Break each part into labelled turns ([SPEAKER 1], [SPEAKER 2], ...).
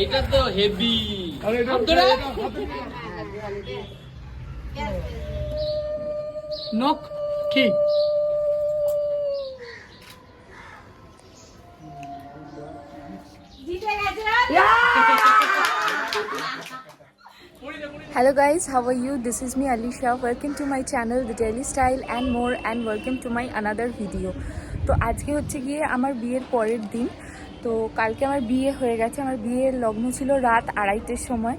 [SPEAKER 1] এটা তো হেভি।
[SPEAKER 2] নখ কি
[SPEAKER 3] Hello guys, how are you? This is me Alisha. Welcome to my channel The Daily Style and more and welcome to my another video. তো আজকে হচ্ছে গিয়ে আমার বিয়ের পরের দিন তো কালকে আমার বিয়ে হয়ে গেছে। আমার বিয়ের লগ্ন ছিল রাত আড়াইটের সময়।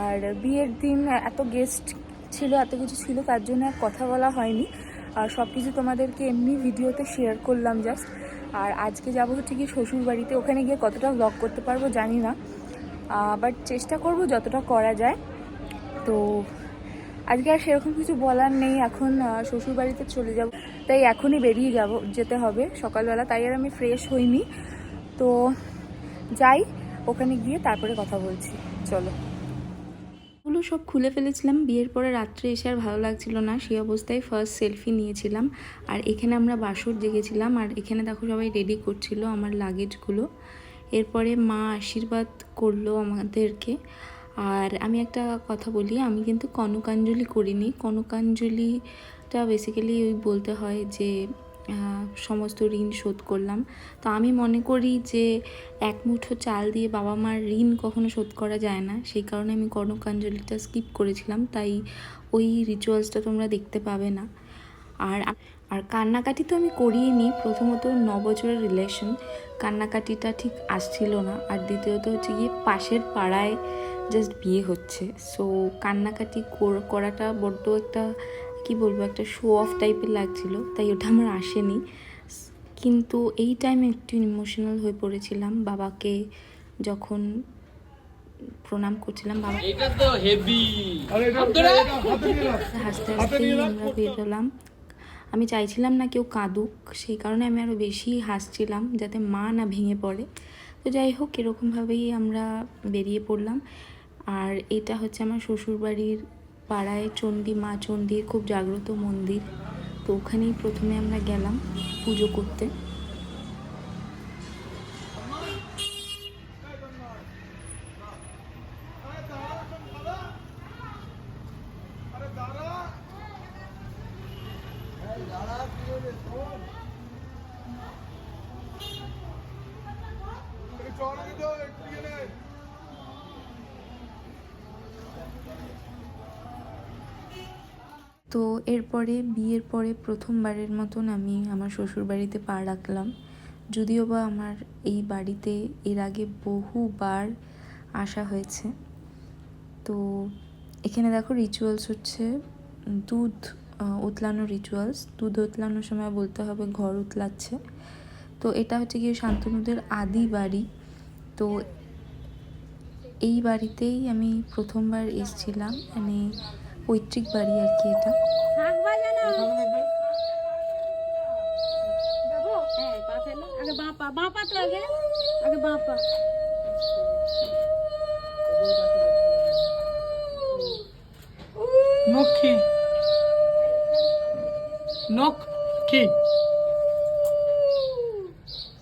[SPEAKER 3] আর বিয়ের দিন এত গেস্ট ছিল, এত কিছু ছিল, তার জন্য আর কথা বলা হয়নি। আর সব কিছু তোমাদেরকে এমনি ভিডিওতে শেয়ার করলাম জাস্ট আর আজকে যাব হচ্ছে গিয়ে শ্বশুর বাড়িতে ওখানে গিয়ে কতটা ব্লগ করতে পারব জানি না। বাট চেষ্টা করব যতটা করা যায়। তো আজকে আর সেরকম কিছু বলার নেই। এখন শ্বশুর বাড়িতে চলে যাব। তাই এখনই বেরিয়ে যাব, যেতে হবে। সকালবেলা, তাই আর আমি ফ্রেশ হইনি। তো যাই, ওখানে গিয়ে তারপরে কথা বলছি। চলো। ওগুলো সব খুলে ফেলেছিলাম। বিয়ের পরে রাত্রে এসে আর ভালো লাগছিল না। সেই অবস্থায় ফার্স্ট সেলফি নিয়েছিলাম। আর এখানে আমরা বাসর জেগেছিলাম। আর এখানে দেখো সবাই রেডি করছিল আমার লাগেজগুলো এরপরে মা আশীর্বাদ করল আমাদেরকে। আর আমি একটা কথা বলি, আমি কিন্তু কনকাঞ্জলি করিনি। কনকাঞ্জলিটা বেসিক্যালি ওই বলতে হয় যে সমস্ত ঋণ শোধ করলাম। তো আমি মনে করি যে এক মুঠো চাল দিয়ে বাবা মার ঋণ কখনো শোধ করা যায় না। সেই কারণে আমি কনকাঞ্জলিটা স্কিপ করেছিলাম। তাই ওই রিচুয়ালসটা তোমরা দেখতে পাবে না। আর আর কান্নাকাটি তো আমি করিনি প্রথমত ন বছরের রিলেশন কান্নাকাটিটা ঠিক আসছিল না। আর দ্বিতীয়ত হচ্ছে গিয়ে পাশের পাড়ায় জাস্ট বিয়ে হচ্ছে। সো কান্নাকাটি কর- করাটা বড্ড একটা কি বলব একটা শো অফ টাইপের লাগছিল তাই ওটা আমার আসেনি। কিন্তু এই টাইমে একটু ইমোশনাল হয়ে পড়েছিলাম বাবাকে যখন প্রণাম করছিলাম বাবা। হাসতে
[SPEAKER 4] নিয়ে
[SPEAKER 3] আমরা বেরোলাম আমি চাইছিলাম না কেউ কাঁদুক সেই কারণে আমি আরও বেশি হাসছিলাম যাতে মা না ভেঙে পড়ে। তো যাই হোক এরকমভাবেই আমরা বেরিয়ে পড়লাম। আর এটা হচ্ছে আমার শ্বশুরবাড়ির পাড়ায় চণ্ডী মা চণ্ডীর খুব জাগ্রত মন্দির। তো ওখানেই প্রথমে আমরা গেলাম পুজো করতে। তো এরপরে বিয়ের পরে প্রথমবারের মতন আমি আমার শ্বশুরবাড়িতে পা রাখলাম। যদিও বা আমার এই বাড়িতে এর আগে বহুবার আসা হয়েছে। তো এখানে দেখো রিচুয়ালস হচ্ছে, দুধ উতলানো রিচুয়ালস দুধ উতলানোর সময় বলতে হবে ঘর উতলাচ্ছে তো এটা হচ্ছে গিয়ে শান্তনুদের আদি বাড়ি। তো এই বাড়িতেই আমি প্রথমবার এসেছিলাম। মানে পৈতৃক বাড়ি আর কি এটা।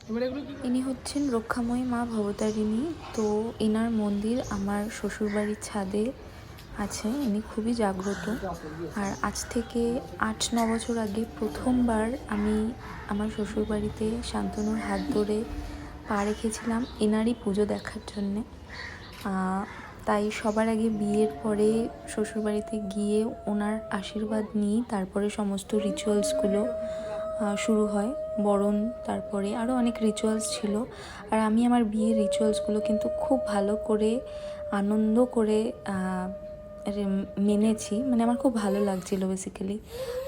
[SPEAKER 2] এগুলো কি?
[SPEAKER 3] ইনি হচ্ছেন রক্ষাময়ী মা ভবতারিণী। তো এনার মন্দির আমার শ্বশুরবাড়ির ছাদে। আছে ইনি খুবই জাগ্রত। আর আজ থেকে আট, ন বছর আগে প্রথমবার আমি আমার শ্বশুরবাড়িতে শান্তনুর হাত ধরে পা রেখেছিলাম এনারই পুজো দেখার জন্যে। তাই সবার আগে বিয়ের পরে শ্বশুরবাড়িতে গিয়ে ওনার আশীর্বাদ নিই তারপরে সমস্ত রিচুয়ালসগুলো শুরু হয়, বরণ, তারপরে আরও অনেক রিচুয়ালস ছিল। আর আমি আমার বিয়ের রিচুয়ালসগুলো কিন্তু খুব ভালো করে, আনন্দ করে মেনেছি। মানে আমার খুব ভালো লাগছিল বেসিক্যালি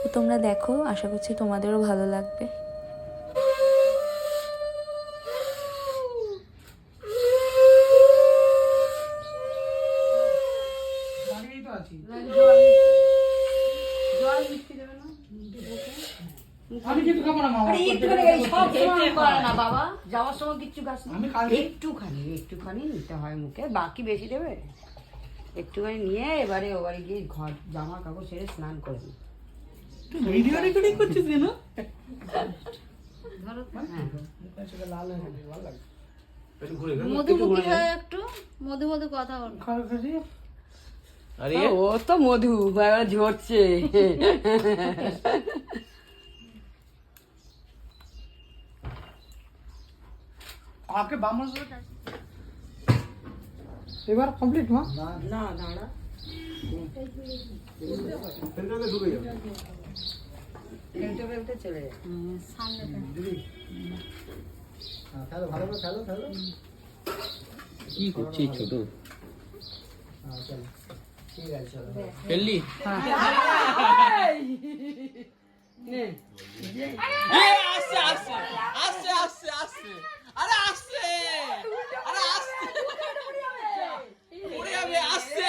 [SPEAKER 3] তো তোমরা দেখো আশা করছি তোমাদেরও ভালো লাগবে।
[SPEAKER 2] দাঁড়িয়েই তো আছি আমি কিন্তু খাব না মা।
[SPEAKER 5] আরে একটুখানি এই সব সময় করে না বাবা। যাওয়ার সময় কিচ্ছু খাস না একটুখানি একটুখানি নিতে হয় মুখে। বাকি বেশি দেবে? একটুখানি নিয়ে এবারে ও বাড়ি গিয়ে ঘর জামা কাপড় ছেড়ে স্নান করে নি
[SPEAKER 2] ভিডিও রেকর্ডিং করছিস কেন
[SPEAKER 5] হ্যাঁ
[SPEAKER 2] লাল হয়ে গেছে ভালো লাগে
[SPEAKER 6] মধুমুখী হয়ে একটু মধু মধু কথা বল
[SPEAKER 2] খাওয়া খাচ্ছি
[SPEAKER 1] আরে
[SPEAKER 5] ও তো মধু এবার ঝরছে
[SPEAKER 2] आपके बामन से क्या এবার কমপ্লিট মা?
[SPEAKER 5] না দাঁড়া
[SPEAKER 7] ফেলতে
[SPEAKER 5] চলে যায়।
[SPEAKER 7] হ্যাঁ, খেলো ভালো করে খেলো খেলো।
[SPEAKER 1] কি করছিস ছোট?
[SPEAKER 7] হ্যাঁ চলো। ঠিক আছে চলো।
[SPEAKER 1] ফেললি
[SPEAKER 5] নে
[SPEAKER 1] আসছে আসছে আসছে আরে আসছে আরে আসছে উড়ে যাবে আসছে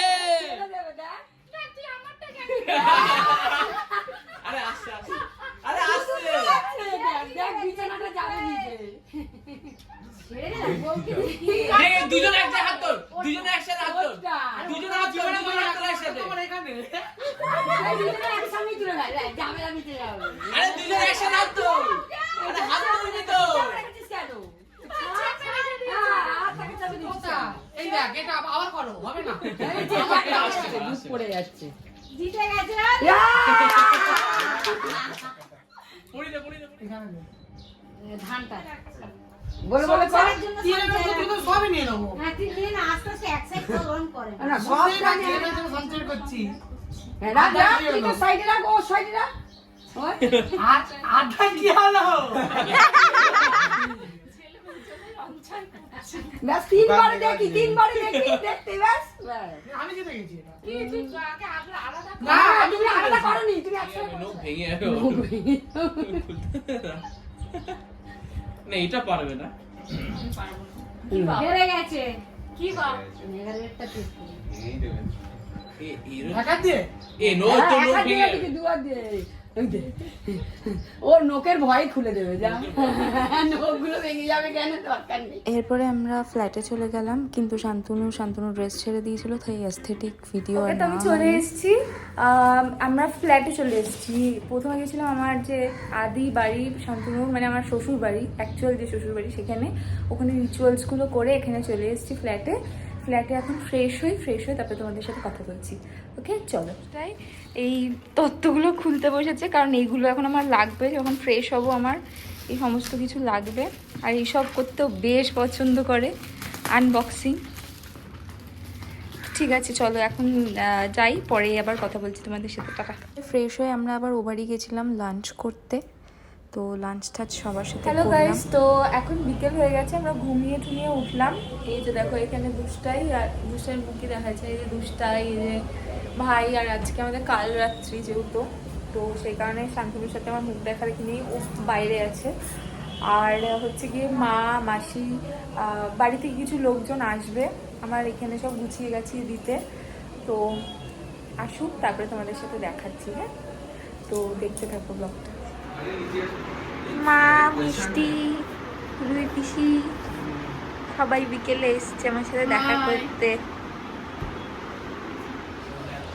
[SPEAKER 1] আরে আসছে আসছে আরে আসছে
[SPEAKER 5] দেখ বিছানাটা যাবে নিচে
[SPEAKER 1] এই দুজন একসাথে হাত তোল দুজন একসাথে হাত তোল দুজন হাত তোল দুজন হাত তোল একসাথে
[SPEAKER 2] এখানে
[SPEAKER 5] এই দুজনে একসঙ্গেই তুলে নেয়, দেখ, যাবে না নিচে যাবে
[SPEAKER 1] আরে দুজন একসাথে হাত তোল আরে হাত তুলবি তো
[SPEAKER 5] রেখেছিস কেন? হ্যাঁ, হাত থেকে চাপে দিচ্ছিস কেন?
[SPEAKER 2] এই দেখ এটা আবার করো হবে না
[SPEAKER 5] এই যে, একটা আসছে, দুধ পড়ে যাচ্ছে
[SPEAKER 6] জিতে গেছে। ধানটা।
[SPEAKER 5] বলে বলে
[SPEAKER 6] জন্য
[SPEAKER 2] সবই নিয়ে নেব।
[SPEAKER 6] হ্যাঁ, তুই নিয়ে আস্তে আস্তে এক সাইড করে করে।
[SPEAKER 5] না সব
[SPEAKER 2] সবই না
[SPEAKER 5] জানি।
[SPEAKER 2] তিন এবার সঞ্চয় করছি।
[SPEAKER 5] হ্যাঁ, রাখ, রাখ, তুই তো সাইডে রাখ, ও সাইডে রাখ।
[SPEAKER 2] আর আধা কি হলো?
[SPEAKER 5] ব্যাস তিনবারে দেখি তিনবারে দেখি দেখতে ব্যাস।
[SPEAKER 2] আমি গেছি এটা
[SPEAKER 5] না তুমি আলাদা করনি তুমি।
[SPEAKER 1] না এটা পারবে না
[SPEAKER 6] হেরে গেছে। কি কর? এগারোটা piece করে।
[SPEAKER 1] এ এর
[SPEAKER 2] ঢাকা দিয়ে
[SPEAKER 1] এ নো
[SPEAKER 5] হ্যাঁ,
[SPEAKER 1] তো
[SPEAKER 5] এক দিয়ে
[SPEAKER 1] ভেঙে
[SPEAKER 5] দিকে দু হাত দিয়ে। ওর নোকের ভয় খুলে দেবে যা। নোকগুলো ভেঙে যাবে কেন? দরকার নেই।
[SPEAKER 8] এরপরে আমরা ফ্ল্যাটে চলে গেলাম কিন্তু শান্তনু শান্তনু ড্রেস ছেড়ে দিয়েছিল তাই অ্যাস্থেটিক ভিডিও আর আমি চলে এসেছি। আমরা ফ্ল্যাটে চলে এসেছি। প্রথমে গেছিলাম আমার যে আদি বাড়ি শান্তনুর মানে আমার শ্বশুর বাড়ি অ্যাকচুয়াল যে শ্বশুর বাড়ি সেখানে। ওখানে রিচুয়ালসগুলো করে এখানে চলে এসেছি ফ্ল্যাটে ফ্ল্যাটে এখন ফ্রেশ হই ফ্রেশ হয়ে তারপরে তোমাদের সাথে কথা বলছি। ওকে চলো। তাই এই তত্ত্বগুলো খুলতে বসেছে কারণ এইগুলো এখন আমার লাগবে যখন ফ্রেশ হব আমার এই সমস্ত কিছু লাগবে। আর এইসব করতেও বেশ পছন্দ করে আনবক্সিং ঠিক আছে চলো এখন যাই পরে আবার কথা বলছি তোমাদের সাথে। টাটা। ফ্রেশ হয়ে আমরা আবার ও বাড়ি গেছিলাম লাঞ্চ করতে। তো লাঞ্চ টাচ সবার সাথে হ্যালো গাইস তো এখন বিকেল হয়ে গেছে আমরা ঘুমিয়ে টুমিয়ে উঠলাম। এই যে দেখো এখানে দুষ্টাই আর দুষ্টাই মুখে দেখা যাচ্ছে এই যে দুষ্টাই এই যে ভাই আর আজকে আমাদের কাল রাত্রি যেহেতু তো সেই কারণে শান্তনুর সাথে আমার মুখ দেখা দেখি নেই ও বাইরে আছে। আর হচ্ছে গিয়ে মা মাসি আহ, বাড়ি থেকে কিছু লোকজন আসবে। আমার এখানে সব গুছিয়ে গেছি দিতে। তো আসুক তারপরে তোমাদের সাথে দেখাচ্ছি হ্যাঁ? তো দেখতে থাকো ব্লগটা মা মিষ্টি রুই পিসি সবাই বিকেলে এসছে আমার সাথে দেখা করতে।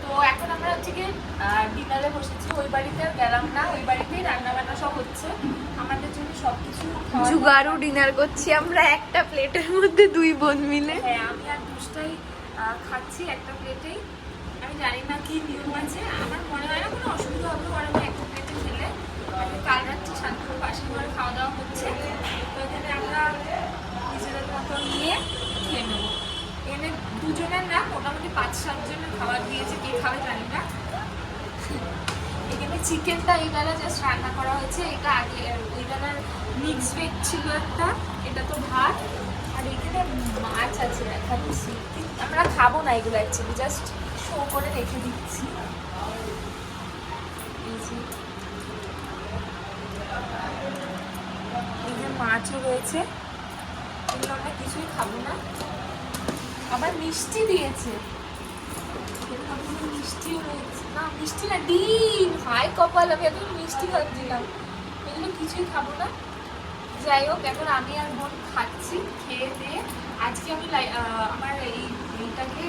[SPEAKER 8] তো এখন আমরা হচ্ছে গিয়ে ডিনারে বসেছি। ওই বাড়িতে গেলাম না ওই বাড়িতেই রান্না বান্না সব হচ্ছে। আমাদের জন্য সব কিছু
[SPEAKER 9] জুগারু ডিনার করছি আমরা একটা প্লেটের মধ্যে দুই বোন মিলে।
[SPEAKER 8] হ্যাঁ আমি আর দুষ্টাই খাচ্ছি একটা প্লেটেই। আমি জানি না কি নিয়ম আছে। আমার মনে হয় না কোনো অসুবিধা হবে বরং আমি একটা প্লেটে খেলে আমি কাল রাত্রে শান্তিপুর পাশের ঘরে খাওয়া দাওয়া হচ্ছে তো এখানে আমরা নিজেদের মতো নিয়ে খেয়ে নেব এখানে দুজনের না মোটামুটি পাঁচ সাতজনের খাবার দিয়েছে কে খাবে জানি না এখানে চিকেনটা এই বেলা জাস্ট রান্না করা হয়েছে। এটা আগে ওই বেলার মিক্স ভেজ ছিল একটা, এটা তো ভাত। আর এখানে মাছ আছে দেখাচ্ছি আমরা খাব না এগুলো অ্যাকচুয়ালি জাস্ট শো করে রেখে দিচ্ছি। এই যে মাছও রয়েছে। এগুলো আমরা কিছুই খাব না। আবার মিষ্টি দিয়েছে। মিষ্টিও রয়েছে না, মিষ্টি না, ডিম। হাই কপাল, আমি এখন মিষ্টি ভাবছিলাম এগুলো কিছুই খাব না। যাই হোক, এখন আমি আর বোন খাচ্ছি, খেয়ে দিয়ে। আজকে আমি আমার এই এইটাকে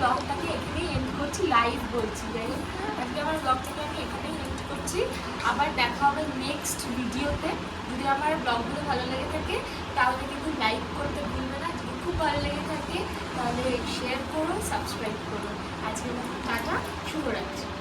[SPEAKER 8] ব্লগটাকে এখানেই এন্ড করছি লাইভ বলছি। যাই হোক, আজকে আমার ব্লগটাকে আমি এখানেই এন্ড করছি। আবার দেখা হবে নেক্সট ভিডিওতে যদি আমার ব্লগগুলো ভালো লেগে থাকে, তাহলে কিন্তু লাইক করতে ভুলবে না। যদি খুব ভালো লেগে থাকে, তাহলে শেয়ার করো সাবস্ক্রাইব করো আজকের মতো টাটা শুভরাত্রি।